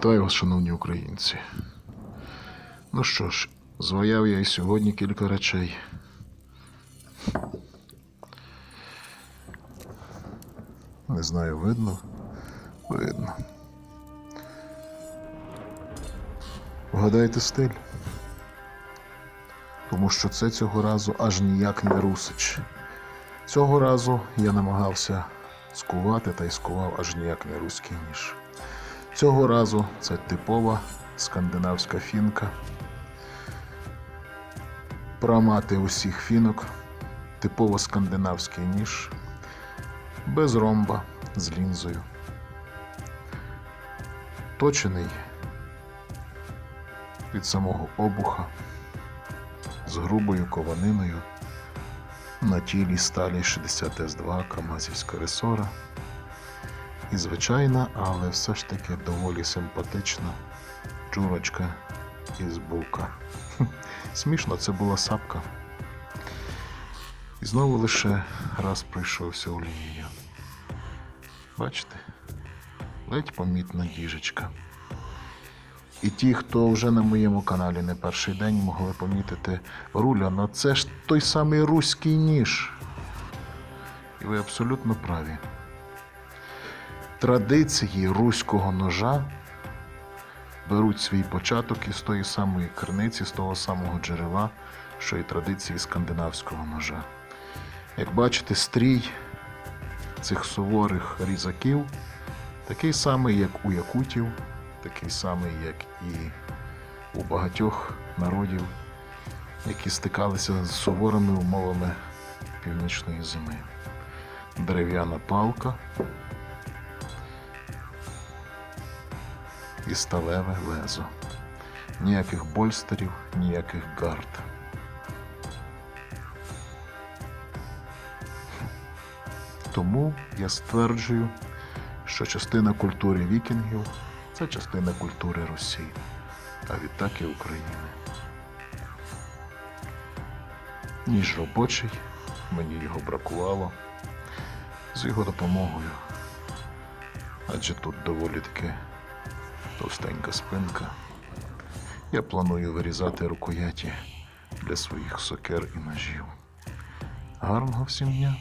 Вітаю вас, шановні українці. Ну що ж, зваяв я і сьогодні кілька речей. Не знаю, видно? Видно. Вгадайте стиль. Тому що це цього разу аж ніяк не русич. Цього разу я намагався скувати та й скував аж ніяк не руський ніж. Цього разу це типова скандинавська фінка. Прамати усіх фінок, типово скандинавський ніж, без ромба, з лінзою. Точений від самого обуха, з грубою кованиною, на тілі сталі 60 С2 Камазівська ресора. І звичайна, але все ж таки доволі симпатична чурочка із бука. Смішно, це була сапка. І знову лише раз пройшовся у лінію. Бачите? Ледь помітна діжечка. І ті, хто вже на моєму каналі не перший день, могли помітити руля, ну це ж той самий руський ніж. І ви абсолютно праві традиції руського ножа беруть свій початок із тої самої криниці, з того самого джерела, що і традиції скандинавського ножа. Як бачите, стрій цих суворих різаків такий самий, як у якутів, такий самий, як і у багатьох народів, які стикалися з суворими умовами північної зими. Дерев'яна палка і сталеве лезо. Ніяких больстерів, ніяких гард. Тому я стверджую, що частина культури вікінгів це частина культури Росії, а відтак і України. Ніж робочий, мені його бракувало з його допомогою, адже тут доволі таки товстенька спинка. Я планую вирізати рукояті для своїх сокер і ножів. Гарного всім дня!